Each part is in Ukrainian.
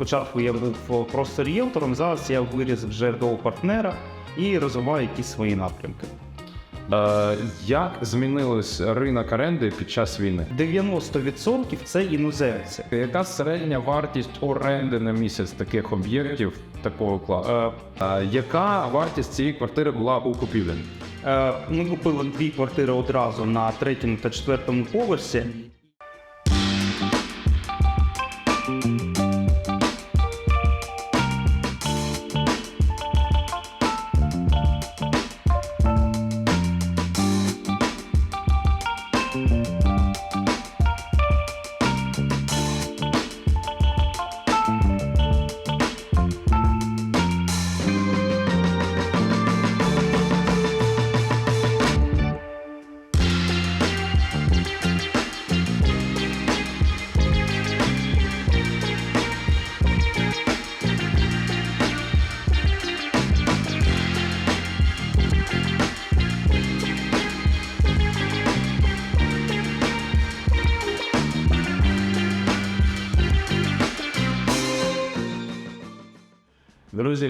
Спочатку я був просто ріелтором, зараз я виріс вже до партнера і розвиваю якісь свої напрямки. Е, як змінилось ринок оренди під час війни? 90% це іноземці. Яка середня вартість оренди на місяць таких об'єктів такого класу? Е, Е, яка вартість цієї квартири була у купівлі? е, Ми купили дві квартири одразу на третьому та четвертому поверсі.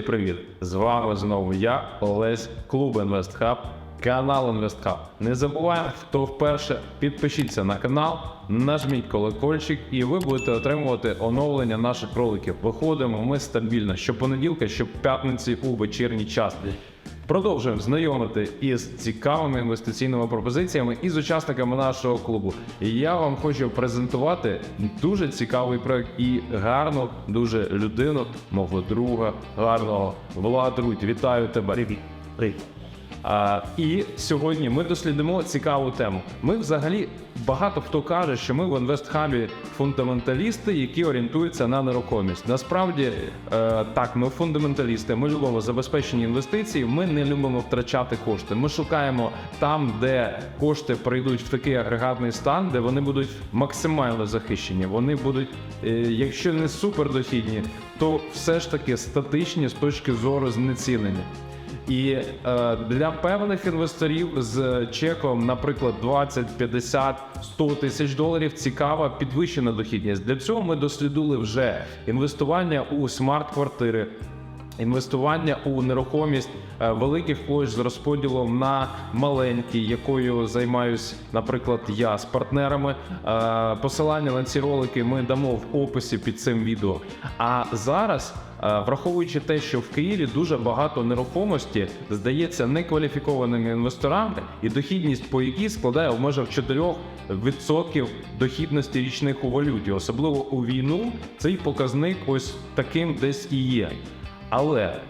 Друзі, привіт! З вами знову я, Олесь, клуб InvestHub, канал InvestHub. Не забуваємо, хто вперше підпишіться на канал, нажміть колокольчик, і ви будете отримувати оновлення наших роликів. Виходимо ми стабільно щопонеділка, щоп'ятниці у вечірній час. Продовжуємо знайомити із цікавими інвестиційними пропозиціями і з учасниками нашого клубу. Я вам хочу презентувати дуже цікавий проект і гарну дуже людину, мого друга, гарного Влад Рудь. Вітаю тебе. Привіт. Привіт. А, і сьогодні ми дослідимо цікаву тему. Ми взагалі багато хто каже, що ми в інвестхабі фундаменталісти, які орієнтуються на нерухомість. Насправді е, так, ми фундаменталісти. Ми любимо забезпечені інвестиції. Ми не любимо втрачати кошти. Ми шукаємо там, де кошти прийдуть в такий агрегатний стан, де вони будуть максимально захищені. Вони будуть, е, якщо не супердохідні, то все ж таки статичні з точки зору знецінення. І е, для певних інвесторів з чеком, наприклад, 20, 50, 100 тисяч доларів цікава підвищена дохідність. Для цього ми дослідили вже інвестування у смарт-квартири. Інвестування у нерухомість е, великих площ з розподілом на маленькі, якою займаюсь, наприклад, я з партнерами. Е, Посилання на ці ролики ми дамо в описі під цим відео. А зараз, враховуючи те, що в Києві дуже багато нерухомості здається некваліфікованими інвесторами, і дохідність по якій складає в межах 4% дохідності річних у валюті, особливо у війну, цей показник ось таким десь і є. Але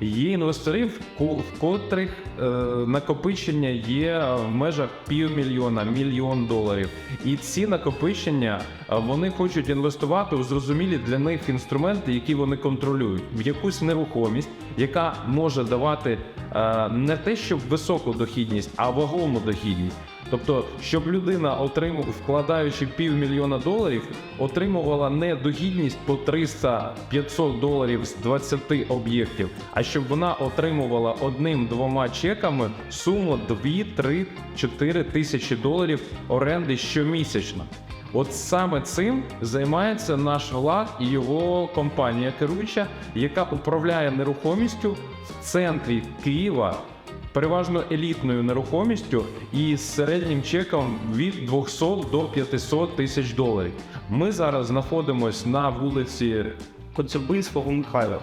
є інвестори, в ко- в котрих е, накопичення є в межах півмільйона, мільйон доларів. І ці накопичення е, вони хочуть інвестувати у зрозумілі для них інструменти, які вони контролюють, в якусь нерухомість, яка може давати е, не те, щоб високу дохідність, а вагому дохідність. Тобто, щоб людина отримувала, вкладаючи півмільйона доларів, отримувала не дохідність по 300-500 доларів з 20 об'єктів, а щоб вона отримувала одним-двома чеками суму 2-3-4 тисячі доларів оренди щомісячно. От саме цим займається наш влад і його компанія керуюча, яка управляє нерухомістю в центрі Києва переважно елітною нерухомістю і з середнім чеком від 200 до 500 тисяч доларів. Ми зараз знаходимося на вулиці Коцюбинського Михайла.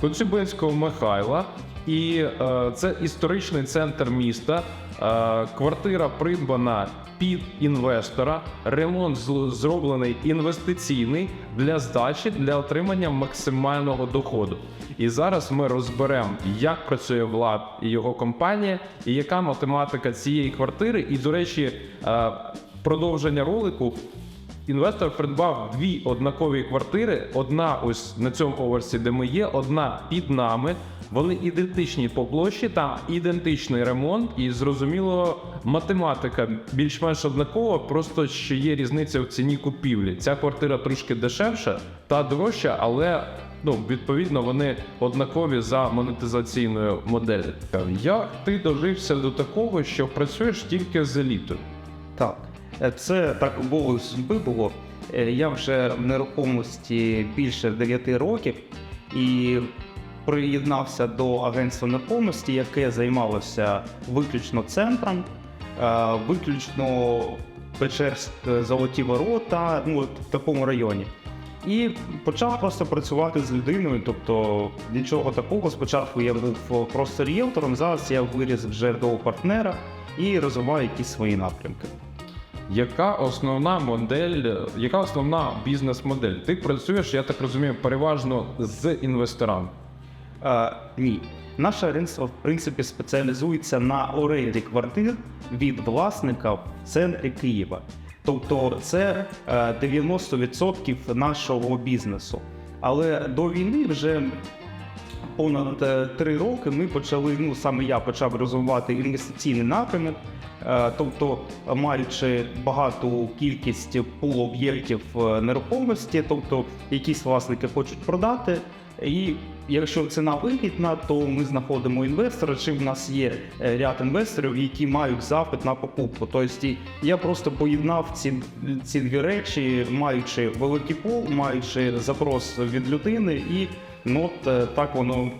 Коцюбинського Михайла, і е, це історичний центр міста. Е, квартира придбана під інвестора. Ремонт зроблений інвестиційний для здачі для отримання максимального доходу. І зараз ми розберемо, як працює влад і його компанія, і яка математика цієї квартири. І, до речі, е, продовження ролику Інвестор придбав дві однакові квартири. Одна ось на цьому поверсі, де ми є, одна під нами. Вони ідентичні по площі, там ідентичний ремонт, і зрозуміло, математика більш-менш однакова, просто що є різниця в ціні купівлі. Ця квартира трошки дешевша та дорожча, але ну відповідно вони однакові за монетизаційною моделлю. Як ти дожився до такого, що працюєш тільки з елітою? Так. Е, Це так було судьби було. Е, Я вже в нерухомості більше 9 років і приєднався до агентства нерухомості, яке займалося виключно центром, е, виключно Печерськ, Золоті Ворота, ну в такому районі. І почав просто працювати з людиною. Тобто нічого такого. Спочатку я був просто ріелтором, зараз я виріс вже до партнера і розвиваю якісь свої напрямки. Яка основна модель, яка основна бізнес-модель? Ти працюєш, я так розумію, переважно з інвесторами. Е, ні. Наше агентство, в принципі, спеціалізується на оренді квартир від власника в центрі Києва. Тобто це е, 90% нашого бізнесу. Але до війни вже понад е, три роки ми почали, ну саме я почав розвивати інвестиційний напрямок. Е, Тобто, маючи багату кількість пул об'єктів е, нерухомості, тобто якісь власники хочуть продати, і якщо ціна вигідна, то ми знаходимо інвестора. Чи в нас є ряд інвесторів, які мають запит на покупку. Тобто я просто поєднав ці, ці дві речі, маючи великий пул, маючи запрос від людини, і ну от е, так воно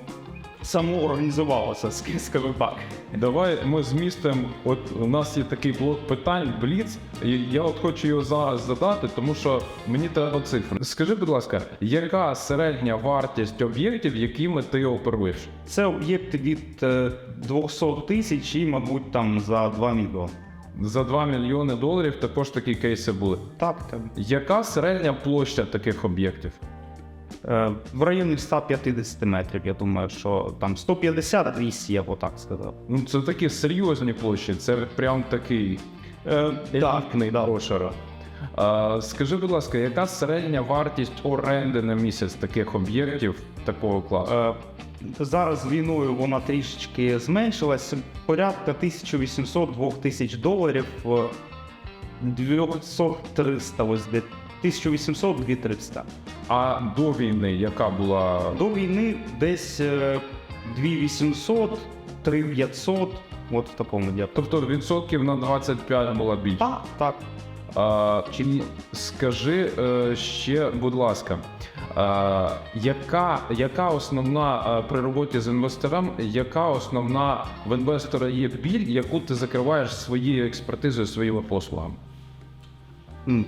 самоорганізувалося, ск- скажу так. Давай ми змістимо. От у нас є такий блок питань, бліц. І я от хочу його зараз задати, тому що мені треба цифри. Скажи, будь ласка, яка середня вартість об'єктів, якими ти оперуєш? Це об'єкти від е, 200 тисяч і, мабуть, там за 2 мільйони. За 2 мільйони доларів також такі кейси були. Так, так. Яка середня площа таких об'єктів? Е, В районі 150 метрів, я думаю, що там 150-200, я б отак сказав. Ну це такі серйозні площі, це прям такий Е, так, елітний да. пошара. Скажи, будь ласка, яка середня вартість оренди на місяць таких об'єктів такого класу? Е, Зараз війною вона трішечки зменшилась. Порядка 1800-2000 доларів. е, 200-300, ось 1800-2300. А до війни яка була? До війни десь е, 2800, 3500, от в такому діапазоні. Тобто відсотків на 25 була більше. Так, так. А, і скажи е, ще, будь ласка, а, яка, яка основна при роботі з інвестором, яка основна в інвестора є біль, яку ти закриваєш своєю експертизою, своїми послугами?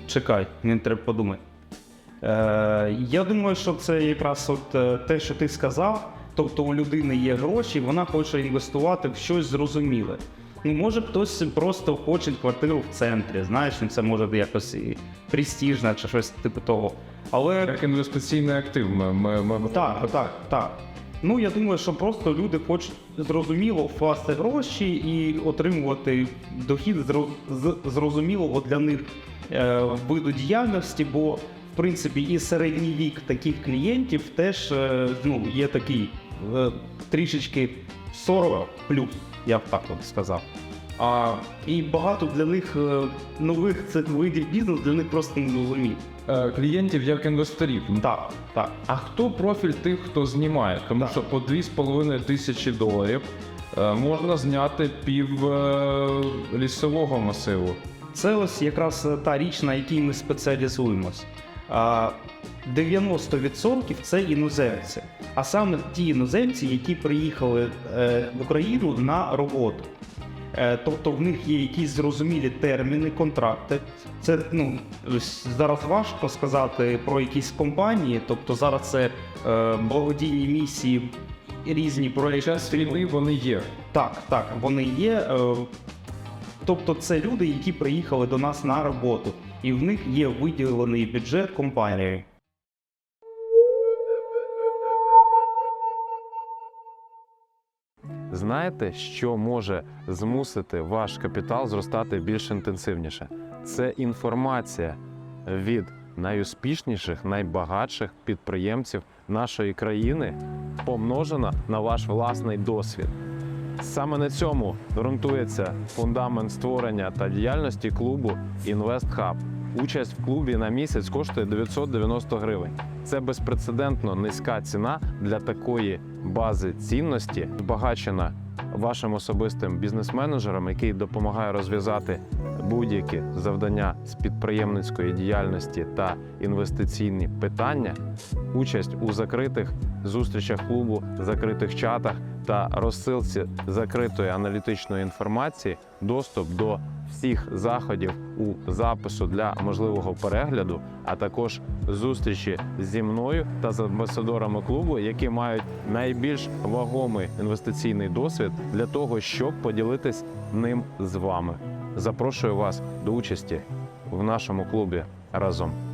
Чекай, мені треба подумати. Е, я думаю, що це якраз от е, те, що ти сказав. Тобто у людини є гроші, вона хоче інвестувати в щось зрозуміле. Ну, може, хтось просто хоче квартиру в центрі, знаєш, це може якось і престижно чи щось типу того. Але Як інвестиційний актив, ми, ми, ми... так, так, так. Ну я думаю, що просто люди хочуть зрозуміло вкласти гроші і отримувати дохід з зрозумілого для них виду діяльності, бо в принципі і середній вік таких клієнтів теж е, ну, є такий е, трішечки 40 плюс, я б так от сказав. А І багато для них е, нових цих видів бізнесу для них просто не зрозумів. е, клієнтів як інвесторів. Так, так. А хто профіль тих, хто знімає? Тому Так. що по 2,5 тисячі доларів е, можна зняти пів е, лісового масиву. Це ось якраз та річ, на якій ми спеціалізуємось. 90% це іноземці, а саме ті іноземці, які приїхали е, в Україну на роботу. Е, Тобто в них є якісь зрозумілі терміни, контракти. Це ну зараз важко сказати про якісь компанії. Тобто зараз це е, благодійні місії, різні Під проекти. вони є. Так, так, вони є. Тобто це люди, які приїхали до нас на роботу, і в них є виділений бюджет компанії. Знаєте, що може змусити ваш капітал зростати більш інтенсивніше? Це інформація від найуспішніших, найбагатших підприємців нашої країни, помножена на ваш власний досвід. Саме на цьому ґрунтується фундамент створення та діяльності клубу «Інвестхаб». Участь в клубі на місяць коштує 990 гривень. Це безпрецедентно низька ціна для такої бази цінності, збагачена вашим особистим бізнес-менеджером, який допомагає розв'язати будь-які завдання з підприємницької діяльності та інвестиційні питання, участь у закритих зустрічах клубу, закритих чатах та розсилці закритої аналітичної інформації, доступ до всіх заходів у запису для можливого перегляду, а також зустрічі зі мною та з амбасадорами клубу, які мають найбільш вагомий інвестиційний досвід для того, щоб поділитись ним з вами. Запрошую вас до участі в нашому клубі разом.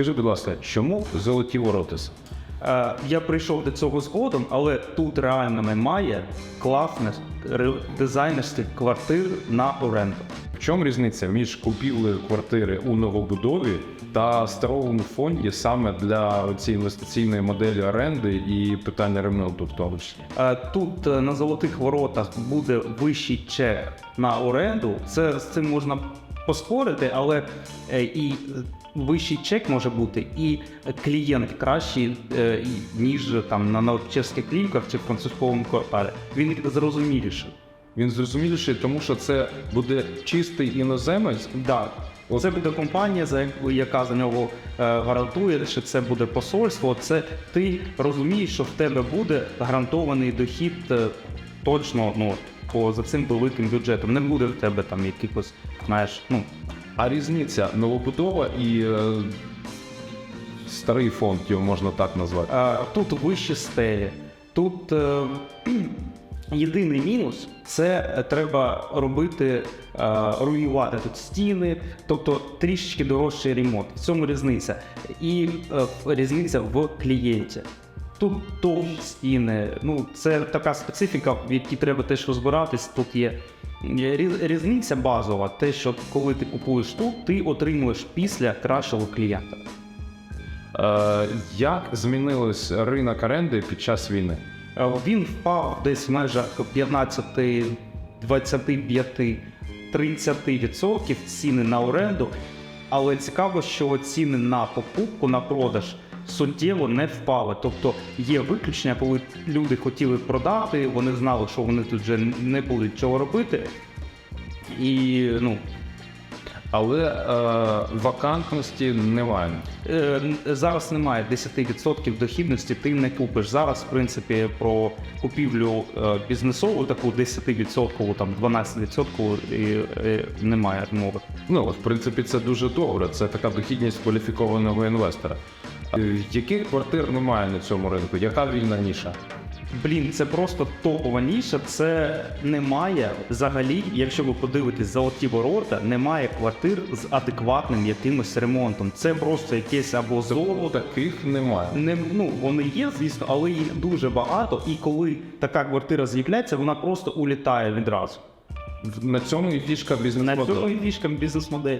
Скажи, будь ласка, чому золоті воротиси? Е, Я прийшов до цього згодом, але тут реально немає класних дизайнерських квартир на оренду. В чому різниця між купівлею квартири у новобудові та старовому фонді саме для цієї інвестиційної моделі оренди і питання ремонту в тому числі? Е, Тут е, на золотих воротах буде вищий чек на оренду. Це з цим можна поспорити, але е, і вищий чек може бути, і клієнт кращий, е, ніж там на новочеських клініках чи в французькому кварталі. Він зрозуміліший. Він зрозуміліший, тому що це буде чистий іноземець. Да. Це буде компанія, яка за нього е, гарантує, що це буде посольство. Це ти розумієш, що в тебе буде гарантований дохід е, точно ну, по за цим великим бюджетом. Не буде в тебе там якихось, знаєш, ну А різниця новобудова і е, старий фонд, його можна так назвати. Е, Тут вищі стелі. Тут е, єдиний мінус це треба робити, е, руйнувати тут стіни, тобто трішечки дорожчий ремонт. В цьому різниця. І е, різниця в клієнті. Тут товщі стіни, ну це така специфіка, в якій треба теж розбиратись. Тут є різниця базова, те, що коли ти купуєш тут, ти отримуєш після кращого клієнта. Е, як змінилось ринок оренди під час війни? Е, Він впав десь в межах 15, 25, 30% ціни на оренду. Але цікаво, що ціни на покупку, на продаж суттєво не впали. Тобто є виключення, коли люди хотіли продати, вони знали, що вони тут вже не будуть чого робити. І ну, Але е, вакантності немає. Е, Зараз немає 10% дохідності, ти не купиш. Зараз, в принципі, про купівлю е, бізнесову, таку 10%, там 12% і, е, немає мови. Ну, от, в принципі, це дуже добре. Це така дохідність кваліфікованого інвестора. Е, Яких квартир немає на цьому ринку? Яка вільна ніша? Блін, це просто топова ніша. Це немає взагалі, якщо ви подивитесь золоті ворота, немає квартир з адекватним якимось ремонтом. Це просто якесь або золото. Таких немає. Не, ну, вони є, звісно, але їх дуже багато. І коли така квартира з'являється, вона просто улітає відразу. На цьому і фішка На бізнес-моделі. цьому і фішка бізнес-модель.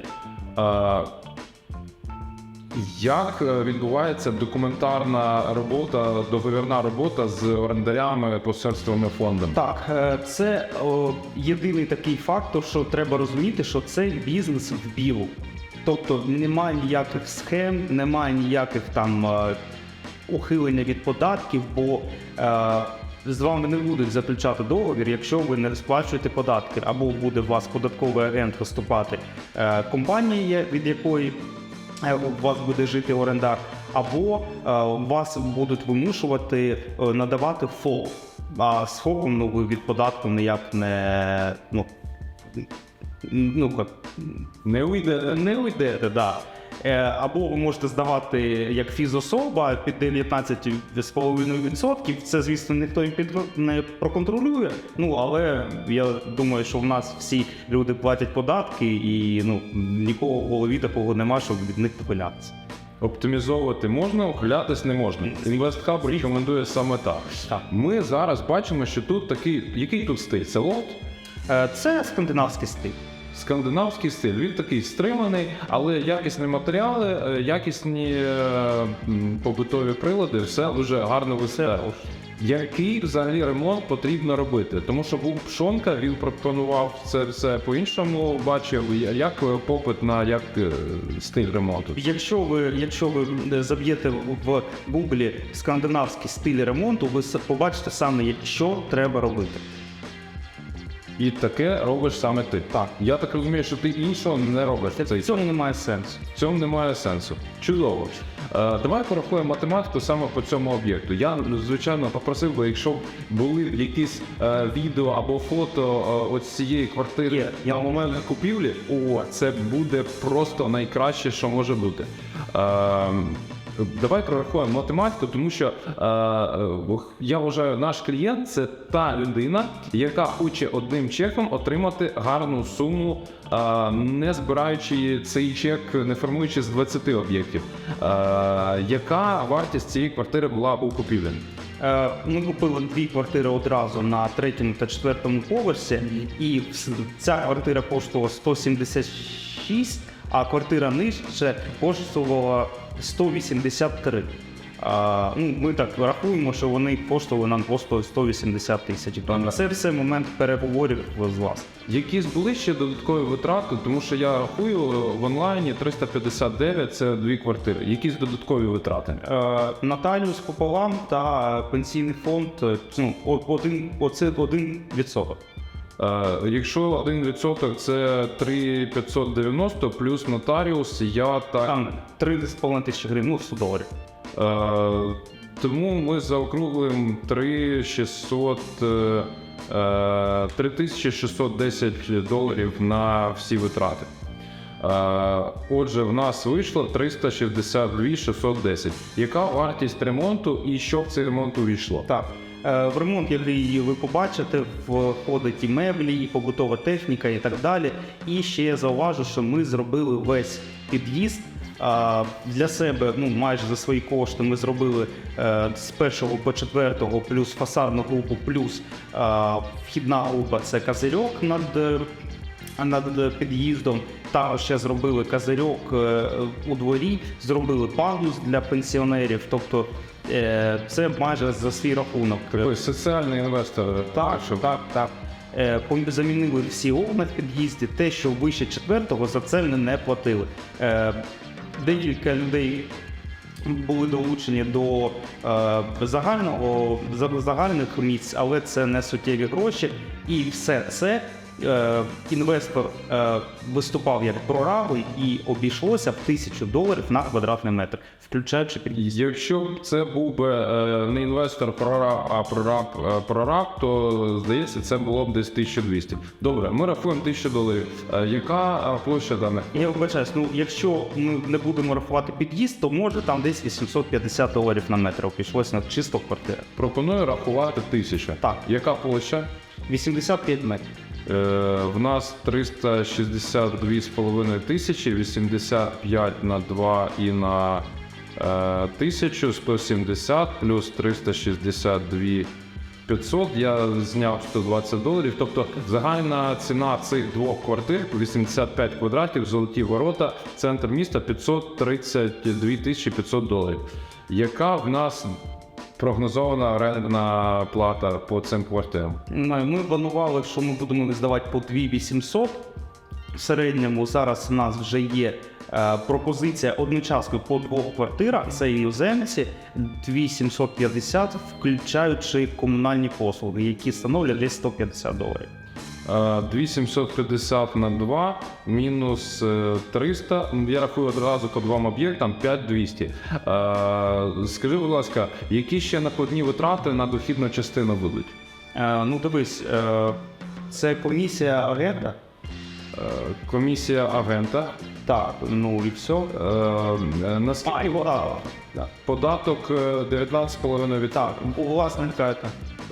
Як е, відбувається документарна робота, договірна робота з орендарями, посольствами фондами? Так, е, це о, єдиний такий фактор, що треба розуміти, що це бізнес в білу. Тобто немає ніяких схем, немає ніяких там е, ухилення від податків, бо е, з вами не будуть заключати договір, якщо ви не сплачуєте податки, або буде у вас податковий агент виступати е, компанія, від якої у вас буде жити орендар, або е, вас будуть вимушувати е, надавати ФОП. А з ФОПом ну, ви від податку ніяк не, ну, ну, Не уйде. не уйдете, да. Е, Або ви можете здавати як фізособа під 19,5%. Це, звісно, ніхто не проконтролює. Ну, але я думаю, що в нас всі люди платять податки і ну, нікого в голові такого нема, щоб від них похилятися. Оптимізовувати можна, ухилятись не можна. InvestHub рекомендує саме так. Так. Ми зараз бачимо, що тут такий, який тут стиль? Це лот? Е, Це скандинавський стиль. Скандинавський стиль. Він такий стриманий, але якісні матеріали, е, якісні е, побутові прилади, все дуже гарно виглядає. Який взагалі ремонт потрібно робити? Тому що був Пшонка, він пропонував це все по-іншому. Бачив, як попит на як е, стиль ремонту. Якщо ви, якщо ви заб'єте в гуглі скандинавський стиль ремонту, ви побачите саме, що треба робити. І таке робиш саме ти. Так. Я так розумію, що ти іншого не робиш. в цей цьому немає сенсу. В цьому немає сенсу. Чудово. Е, давай порахуємо математику саме по цьому об'єкту. Я звичайно попросив би, якщо б були якісь е, відео або фото е, ось цієї квартири Є. на момент купівлі, о, це буде просто найкраще, що може бути. Е, Давай прорахуємо математику, тому що е, е, я вважаю, наш клієнт це та людина, яка хоче одним чеком отримати гарну суму, е, не збираючи цей чек, не формуючи з 20 об'єктів. Е, яка вартість цієї квартири була у купівлі? Е, Ми купили дві квартири одразу на третьому та четвертому поверсі, і ця квартира коштувала 176, а квартира нижче коштувала 183. А, ну, ми так рахуємо, що вони коштували нам просто 180 тисяч. гривень. Це все момент переговорів з вас. Якісь були ще додаткові витрати, тому що я рахую е, в онлайні 359 це дві квартири. Якісь додаткові витрати. Е, Нотаріус пополам та пенсійний фонд е, ну, один, оце один відсоток. Е, якщо 1% це 3,590 плюс нотаріус, я так. Там 3,5 тисячі гривень, ну 100 доларів. Е, тому ми заокруглимо 3,600, е, е, 3610 доларів на всі витрати. Е, Отже, в нас вийшло 362 610. Яка вартість ремонту і що в цей ремонт увійшло? Так. Е, В ремонт, який ви побачите, входить і меблі, і побутова техніка, і так далі. І ще я зауважу, що ми зробили весь під'їзд. Для себе, ну майже за свої кошти, ми зробили е, з першого по четвертого, плюс фасадну групу, плюс е, вхідна група це козирьок над над під'їздом. Також ще зробили козирьок у дворі, зробили пандус для пенсіонерів. Тобто це майже за свій рахунок. Такий соціальний інвестор. Так, так, так. Е, Замінили всі окна в під'їзді. Те, що вище четвертого, за це вони не платили. Е, Декілька людей були долучені до е, загального загальних місць, але це не суттєві гроші. І все це е, інвестор е, виступав як прорабий і обійшлося в тисячу доларів на квадратний метр, включаючи під'їзд. Якщо б це був би е, не інвестор прораб, а прораб, е, прораб, то здається, це було б десь 1200. Добре, ми рахуємо 1000 доларів. Е, яка е, площа даних? Я вибачаюсь, ну якщо ми не будемо рахувати під'їзд, то може там десь 850 доларів на метр обійшлося на чисто квартира. Пропоную рахувати 1000. Так. Яка площа? 85 метрів. Е, в нас 362,5 тисячі, 85 на 2 і на е, 1000, 170 плюс 362 500, я зняв 120 доларів. Тобто загальна ціна цих двох квартир 85 квадратів, золоті ворота, центр міста 532 тисячі 500 доларів. Яка в нас прогнозована орендна плата по цим квартирам? Ми планували, що ми будемо здавати по 2800. В середньому зараз у нас вже є е, пропозиція одночасно по двох квартирах. Це іноземці 2750, включаючи комунальні послуги, які становлять десь 150 доларів. Е, 2750 на 2 мінус е, 300. Я рахую одразу по двом об'єктам 5200. Е, Скажи, будь ласка, які ще накладні витрати на дохідну частину будуть? Е, ну дивись, е, це комісія оренда. комісія агента. Так, ну і все. Е, е, наскільки А, і вода. Податок е, 19,5% від Так, у власника. Е,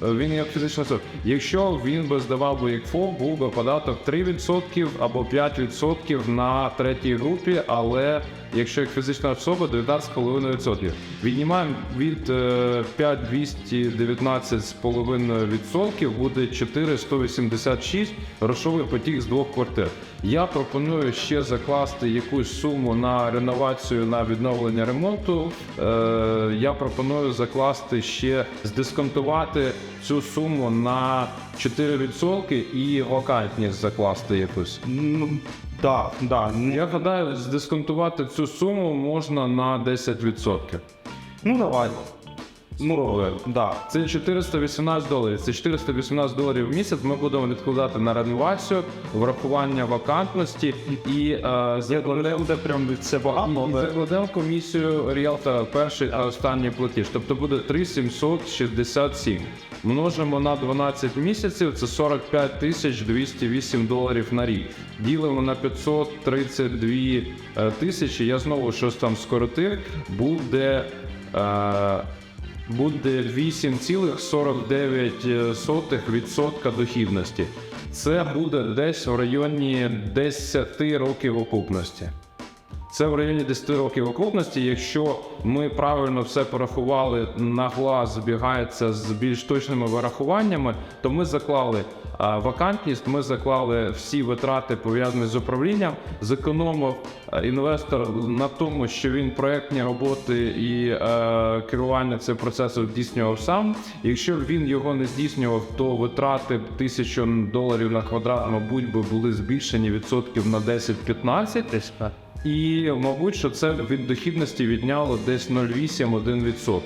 Він як фізична особа. Якщо він би здавав би як ФОП, був би податок 3% або 5% на третій групі, але якщо як фізична особа 19,5%. Віднімаємо від е, 5,219,5% буде 4,186 грошовий потік з двох квартир. Я пропоную ще закласти якусь суму на реновацію на відновлення ремонту. Е, я пропоную закласти ще здисконтувати цю суму на 4% і вакантність закласти якусь. Ну, да, да. Я гадаю, здисконтувати цю суму можна на 10%. Ну давай. Ну, да. Це 418 доларів. Це 418 доларів в місяць. Ми будемо відкладати на реновацію, врахування вакантності і е, буде прям це багато, І закладемо комісію ріелтора перший та останній платіж. Тобто буде 3767. Множимо на 12 місяців, це 45 тисяч 208 доларів на рік. Ділимо на 532 е, тисячі. Я знову щось там скоротив. Буде. Е, Буде 8,49% дохідності. Це буде десь в районі 10 років окупності. Це в районі 10 років окупності. Якщо ми правильно все порахували на глаз, збігається з більш точними вирахуваннями, то ми заклали вакантність, ми заклали всі витрати пов'язані з управлінням, зекономив а, інвестор на тому, що він проектні роботи і е, керування цим процесом здійснював сам. Якщо він його не здійснював, то витрати тисячу доларів на квадрат, мабуть, би були збільшені відсотків на 10-15. І, мабуть, що це від дохідності відняло десь 0,8-1%.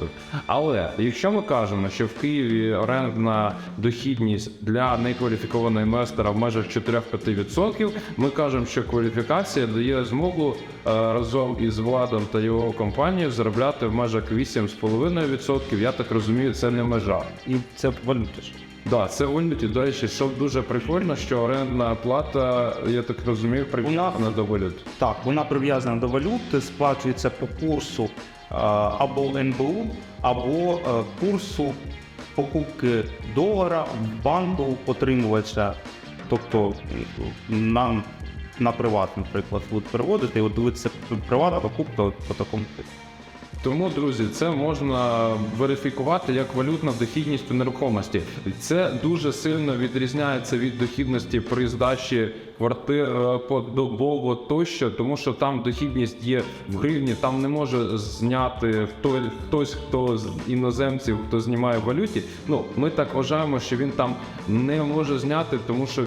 Але якщо ми кажемо, що в Києві орендна дохідність для некваліфікованого інвестора в межах 4-5%, ми кажемо, що кваліфікація дає змогу е, разом із владом та його компанією заробляти в межах 8,5%. Я так розумію, це не межа. І це валюта. Да, це валюті. До речі, що дуже прикольно, що орендна плата, я так розумію, прив'язана до валют. Так, вона прив'язана до валюти, сплачується по курсу е, або НБУ, або е, курсу покупки долара в банку отримувача. Тобто нам на приват, наприклад, будуть переводити, і от дивитися приватна покупка по такому типу. Тому, друзі, це можна верифікувати як валютна дохідність у нерухомості. Це дуже сильно відрізняється від дохідності при здачі квартир е, подобово тощо, тому що там дохідність є в гривні, там не може зняти хто, хтось, хто з іноземців, хто знімає в валюті. Ну, ми так вважаємо, що він там не може зняти, тому що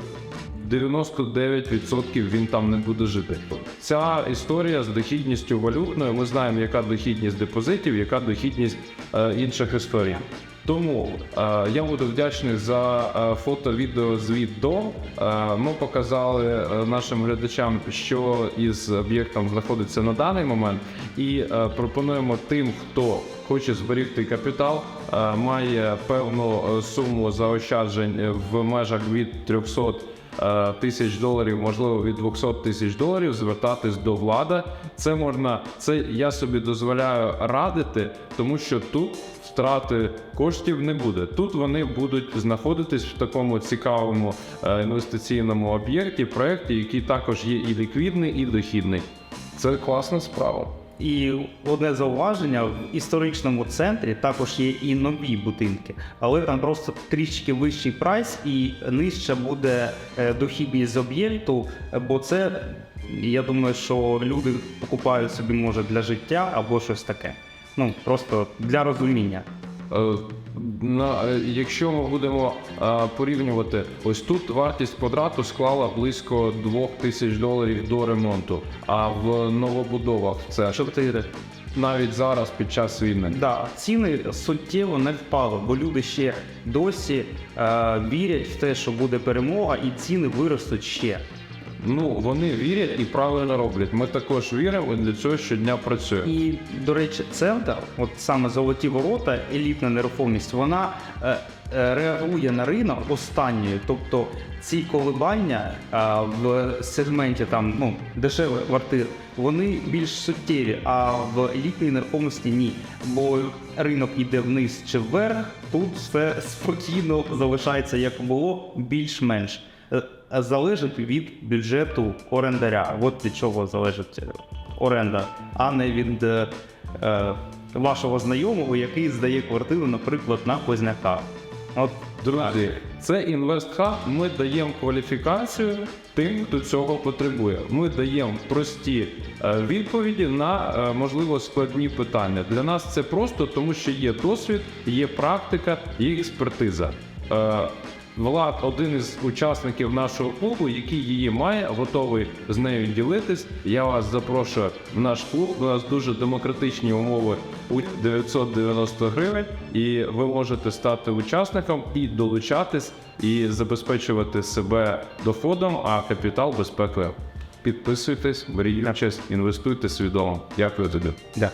99% він там не буде жити. Ця історія з дохідністю валютною. Ми знаємо, яка дохідність депозитів, яка дохідність е, інших історій. Тому е, я буду вдячний за е, фото-відео звіт до. Ми показали нашим глядачам, що із об'єктом знаходиться на даний момент, і пропонуємо тим, хто хоче зберігти капітал, має певну суму заощаджень в межах від 300 е, тисяч доларів, можливо, від 200 тисяч доларів, звертатись до влади. Це можна, це я собі дозволяю радити, тому що тут втрати коштів не буде. Тут вони будуть знаходитись в такому цікавому е, інвестиційному об'єкті, проєкті, який також є і ліквідний, і дохідний. Це класна справа. І одне зауваження в історичному центрі також є і нові будинки, але там просто трішки вищий прайс і нижче буде е, дохідність з об'єкту, бо це я думаю, що люди покупають собі може для життя або щось таке. Ну просто для розуміння. Е, е, якщо ми будемо е, порівнювати, ось тут вартість квадрату склала близько 2 тисяч доларів до ремонту, а в новобудовах це Чотири. навіть зараз під час війни. Да, ціни суттєво не впали, бо люди ще досі е, вірять в те, що буде перемога, і ціни виростуть ще. Ну вони вірять і правильно роблять. Ми також віримо і для цього щодня працюємо. І, до речі, центр, от саме золоті ворота, елітна нерухомість, вона е, е, реагує на ринок останньою. Тобто ці коливання е, в сегменті там ну дешевих квартир, вони більш суттєві, а в елітній нерухомості ні. Бо ринок іде вниз чи вверх, тут все спокійно залишається як було, більш-менш. Е, Залежить від бюджету орендаря. От від чого залежить оренда, а не від е, е, вашого знайомого, який здає квартиру, наприклад, на Позняка. От Друзі, це інвестхаб. Ми даємо кваліфікацію тим, хто цього потребує. Ми даємо прості е, відповіді на можливо складні питання. Для нас це просто тому, що є досвід, є практика, є експертиза. Влад, один із учасників нашого клубу, який її має, готовий з нею ділитись. Я вас запрошую в наш клуб. У нас дуже демократичні умови у 990 гривень, і ви можете стати учасником і долучатись, і забезпечувати себе доходом, а капітал безпекою. Підписуйтесь, беріть участь, інвестуйте свідомо. Дякую тобі. да.